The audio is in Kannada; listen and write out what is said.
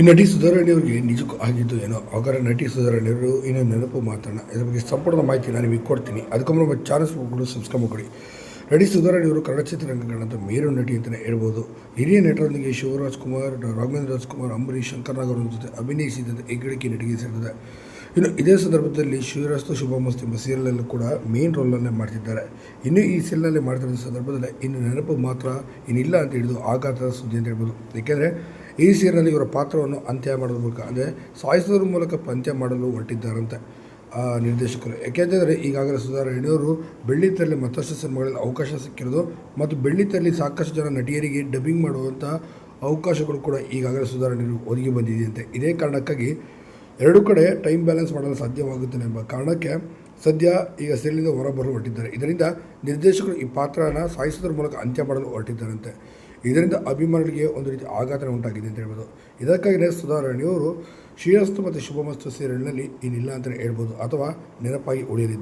ಈ ನಟಿ ಸುಧಾರಣೆಯವರಿಗೆ ನಿಜಕ್ಕೂ ಆಗಿದ್ದು ಏನೋ ಅವರ ನಟಿ ಸುಧಾರಣೆಯವರು ಇನ್ನು ನೆನಪು ಮಾತಾಡೋಣ ಇದರ ಬಗ್ಗೆ ಸಂಪೂರ್ಣ ಮಾಹಿತಿ ನಾನು ನಿಮಗೆ ಕೊಡ್ತೀನಿ. ಅದಕ್ಕೊಮ್ಮೆ ನಮ್ಮ ಚಾನಲ್ಸ್ಗಳು ಸಬ್ಸ್ಕ್ರೈಬ್ ಮಾಡಿ ನಟಿ ಸುಧಾರಣೆಯವರು ಕನ್ನಡ ಚಿತ್ರರಂಗಗಳಂತ ಮೇರು ನಟಿ ಅಂತಲೇ ಹೇಳ್ಬೋದು. ಹಿರಿಯ ನಟರೊಂದಿಗೆ ಶಿವರಾಜ್ ಕುಮಾರ್, ರಾಘವೇಂದ್ರ ರಾಜ್ಕುಮಾರ್ ಅಂಬರೀಶ್ ಶಂಕರ್ನಾಗ್ ಅವರ ಜೊತೆ ಅಭಿನಯಿಸಿದಂತೆ ಹೆಗ್ಗಳಿಕೆ ನಟಿಗೆ ಸೇರಿದೆ ಇನ್ನು ಇದೇ ಸಂದರ್ಭದಲ್ಲಿ ಶಿವರಾಸ್ತು ಶುಭಮಸ್ತಿ ಎಂಬ ಸೀರಿಯಲಲ್ಲೂ ಕೂಡ ಮೇನ್ ರೋಲನ್ನೇ ಮಾಡ್ತಿದ್ದಾರೆ. ಇನ್ನು ಈ ಸೀರಿಯಲಲ್ಲಿ ಮಾಡ್ತಿರೋ ಸಂದರ್ಭದಲ್ಲಿ ಇನ್ನು ನೆನಪು ಮಾತ್ರ ಇನ್ನಿಲ್ಲ ಅಂತ ಹಿಡಿದು ಆಘಾತದ ಸುದ್ದಿ ಅಂತ ಹೇಳ್ಬೋದು. ಏಕೆಂದರೆ ಈ ಸೀರಿಯಲ್ನಲ್ಲಿ ಇವರ ಪಾತ್ರವನ್ನು ಅಂತ್ಯ ಮಾಡೋದ್ರ ಮೂಲಕ, ಅಂದರೆ ಸಾಯಿಸೋದ್ರ ಮೂಲಕ ಪಂತ್ಯ ಮಾಡಲು ಹೊರಟಿದ್ದಾರಂತೆ ನಿರ್ದೇಶಕರು. ಯಾಕೆಂದರೆ ಈಗಾಗಲೇ ಬೆಳ್ಳಿ ತರಲಿ ಮತ್ತಷ್ಟು ಸಿನಿಮಾಗಳಲ್ಲಿ ಅವಕಾಶ ಸಿಕ್ಕಿರೋದು ಮತ್ತು ಬೆಳ್ಳಿ ತರಲಿ ಸಾಕಷ್ಟು ಜನ ನಟಿಯರಿಗೆ ಡಬ್ಬಿಂಗ್ ಮಾಡುವಂಥ ಅವಕಾಶಗಳು ಕೂಡ ಈಗಾಗಲೇ ಸುಧಾರಣೆಯರು ಒದಗಿ ಬಂದಿದೆಯಂತೆ. ಇದೇ ಕಾರಣಕ್ಕಾಗಿ ಎರಡೂ ಕಡೆ ಟೈಮ್ ಬ್ಯಾಲೆನ್ಸ್ ಮಾಡಲು ಸಾಧ್ಯವಾಗುತ್ತದೆ ಎಂಬ ಕಾರಣಕ್ಕೆ ಸದ್ಯ ಈಗ ಸೆಲ್ಲಿಂದ ಹೊರಬರಲು ಹೊರಟಿದ್ದಾರೆ. ಇದರಿಂದ ನಿರ್ದೇಶಕರು ಈ ಪಾತ್ರನ ಸಾಯಿಸೋದ್ರ ಮೂಲಕ ಅಂತ್ಯ ಮಾಡಲು ಹೊರಟಿದ್ದಾರಂತೆ. ಇದರಿಂದ ಅಭಿಮಾನಿಗಳಿಗೆ ಒಂದು ರೀತಿ ಆಘಾತ ಉಂಟಾಗಿದೆ ಅಂತ ಹೇಳ್ಬೋದು. ಇದಕ್ಕಾಗಿಯೇ ಸುಧಾರಣೆಯವರು ಶ್ರೀರಸ್ತು ಮತ್ತು ಶುಭಮಸ್ತು ಸೇರಿನಲ್ಲಿ ಇನ್ನಿಲ್ಲ ಅಂತಲೇ ಹೇಳ್ಬೋದು. ಅಥವಾ ನೆನಪಾಗಿ ಉಳಿಯಲಿದೆ